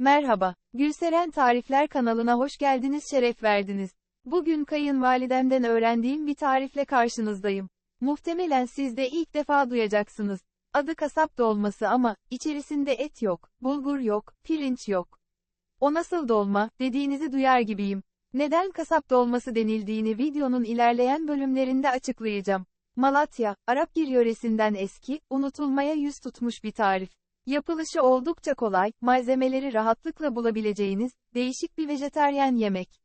Merhaba, Gülseren Tarifler kanalına hoş geldiniz şeref verdiniz. Bugün kayınvalidemden öğrendiğim bir tarifle karşınızdayım. Muhtemelen siz de ilk defa duyacaksınız. Adı kasap dolması ama, içerisinde et yok, bulgur yok, pirinç yok. O nasıl dolma, dediğinizi duyar gibiyim. Neden kasap dolması denildiğini videonun ilerleyen bölümlerinde açıklayacağım. Malatya, Arap bir yöresinden eski, unutulmaya yüz tutmuş bir tarif. Yapılışı oldukça kolay, malzemeleri rahatlıkla bulabileceğiniz, değişik bir vejetaryen yemek.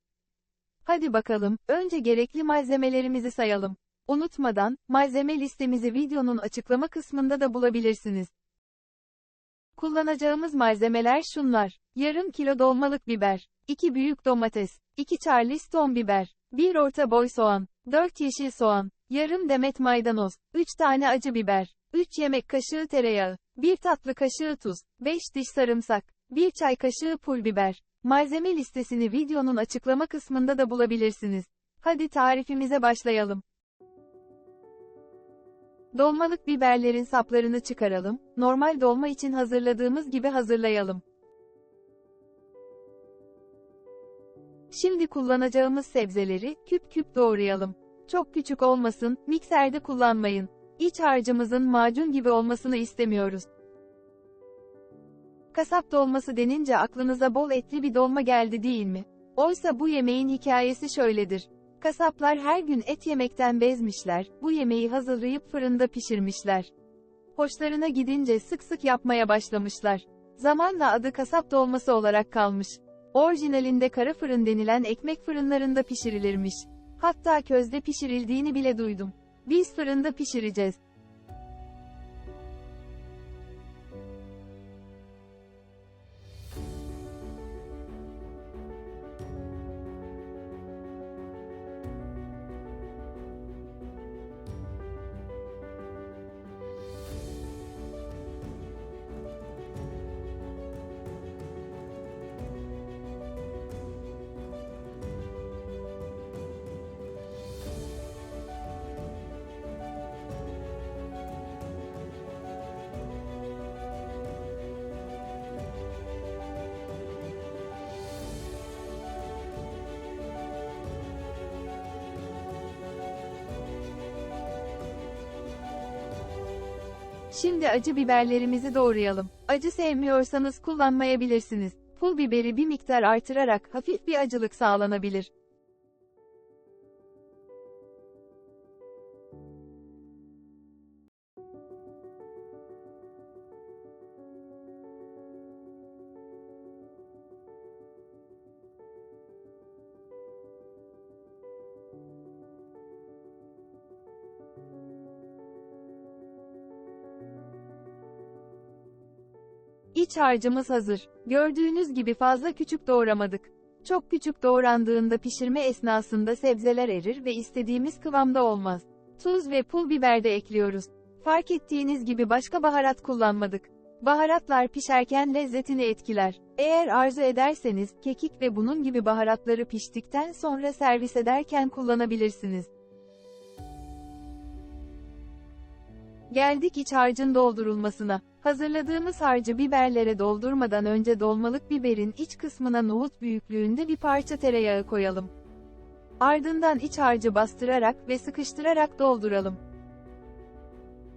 Hadi bakalım, önce gerekli malzemelerimizi sayalım. Unutmadan, malzeme listemizi videonun açıklama kısmında da bulabilirsiniz. Kullanacağımız malzemeler şunlar. Yarım kilo dolmalık biber, 2 büyük domates, 2 charleston biber, 1 orta boy soğan, 4 yeşil soğan, yarım demet maydanoz, 3 tane acı biber, 3 yemek kaşığı tereyağı, 1 tatlı kaşığı tuz, 5 diş sarımsak, 1 çay kaşığı pul biber. Malzeme listesini videonun açıklama kısmında da bulabilirsiniz. Hadi tarifimize başlayalım. Dolmalık biberlerin saplarını çıkaralım, normal dolma için hazırladığımız gibi hazırlayalım. Şimdi kullanacağımız sebzeleri küp küp doğrayalım. Çok küçük olmasın, mikserde kullanmayın. İç harcımızın macun gibi olmasını istemiyoruz. Kasap dolması denince aklınıza bol etli bir dolma geldi değil mi? Oysa bu yemeğin hikayesi şöyledir. Kasaplar her gün et yemekten bezmişler, bu yemeği hazırlayıp fırında pişirmişler. Hoşlarına gidince sık sık yapmaya başlamışlar. Zamanla adı kasap dolması olarak kalmış. Orijinalinde kara fırın denilen ekmek fırınlarında pişirilirmiş. Hatta közde pişirildiğini bile duydum. Biz fırında pişireceğiz. Şimdi acı biberlerimizi doğrayalım. Acı sevmiyorsanız kullanmayabilirsiniz. Pul biberi bir miktar artırarak hafif bir acılık sağlanabilir. İç harcımız hazır. Gördüğünüz gibi fazla küçük doğramadık. Çok küçük doğrandığında pişirme esnasında sebzeler erir ve istediğimiz kıvamda olmaz. Tuz ve pul biber de ekliyoruz. Fark ettiğiniz gibi başka baharat kullanmadık. Baharatlar pişerken lezzetini etkiler. Eğer arzu ederseniz, kekik ve bunun gibi baharatları piştikten sonra servis ederken kullanabilirsiniz. Geldik iç harcın doldurulmasına. Hazırladığımız harcı biberlere doldurmadan önce dolmalık biberin iç kısmına nohut büyüklüğünde bir parça tereyağı koyalım. Ardından iç harcı bastırarak ve sıkıştırarak dolduralım.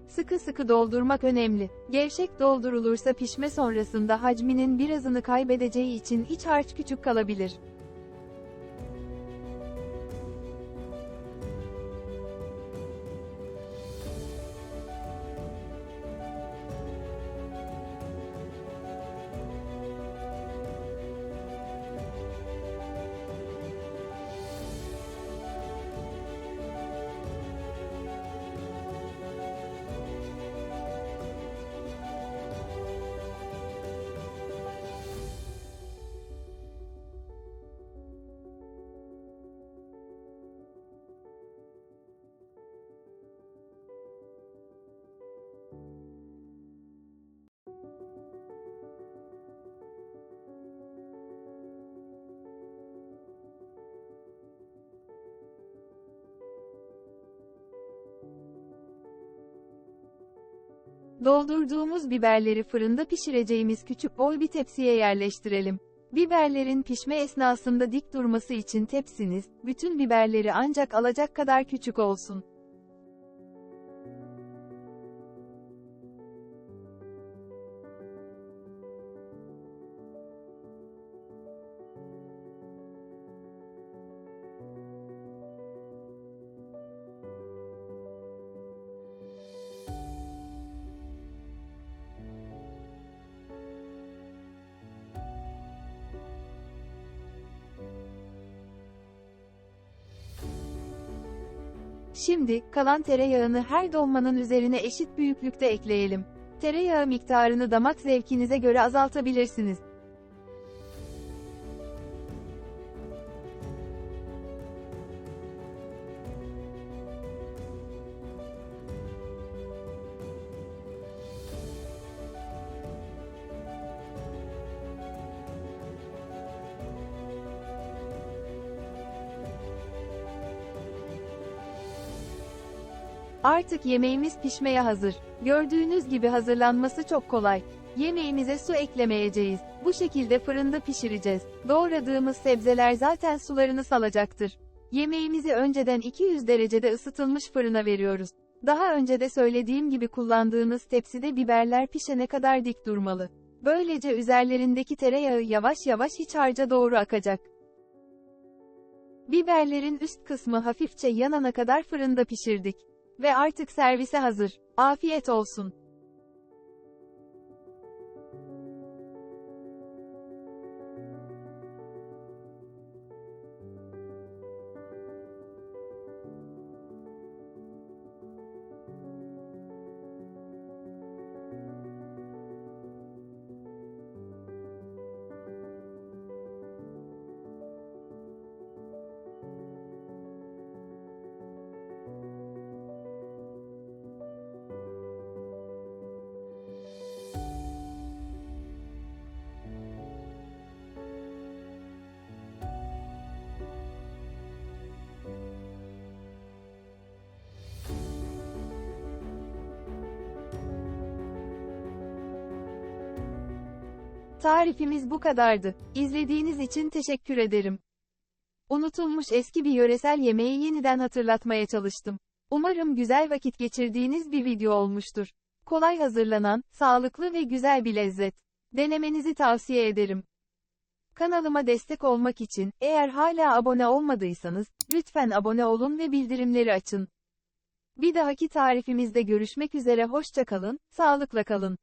Sıkı sıkı doldurmak önemli. Gevşek doldurulursa pişme sonrasında hacminin birazını kaybedeceği için iç harç küçük kalabilir. Doldurduğumuz biberleri fırında pişireceğimiz küçük boy bir tepsiye yerleştirelim. Biberlerin pişme esnasında dik durması için tepsiniz, bütün biberleri ancak alacak kadar küçük olsun. Şimdi, kalan tereyağını her dolmanın üzerine eşit büyüklükte ekleyelim. Tereyağı miktarını damak zevkinize göre azaltabilirsiniz. Artık yemeğimiz pişmeye hazır. Gördüğünüz gibi hazırlanması çok kolay. Yemeğimize su eklemeyeceğiz. Bu şekilde fırında pişireceğiz. Doğradığımız sebzeler zaten sularını salacaktır. Yemeğimizi önceden 200 derecede ısıtılmış fırına veriyoruz. Daha önce de söylediğim gibi kullandığınız tepside biberler pişene kadar dik durmalı. Böylece üzerlerindeki tereyağı yavaş yavaş iç harca doğru akacak. Biberlerin üst kısmı hafifçe yanana kadar fırında pişirdik. Ve artık servise hazır. Afiyet olsun. Tarifimiz bu kadardı. İzlediğiniz için teşekkür ederim. Unutulmuş eski bir yöresel yemeği yeniden hatırlatmaya çalıştım. Umarım güzel vakit geçirdiğiniz bir video olmuştur. Kolay hazırlanan, sağlıklı ve güzel bir lezzet. Denemenizi tavsiye ederim. Kanalıma destek olmak için, eğer hala abone olmadıysanız, lütfen abone olun ve bildirimleri açın. Bir dahaki tarifimizde görüşmek üzere hoşça kalın, sağlıkla kalın.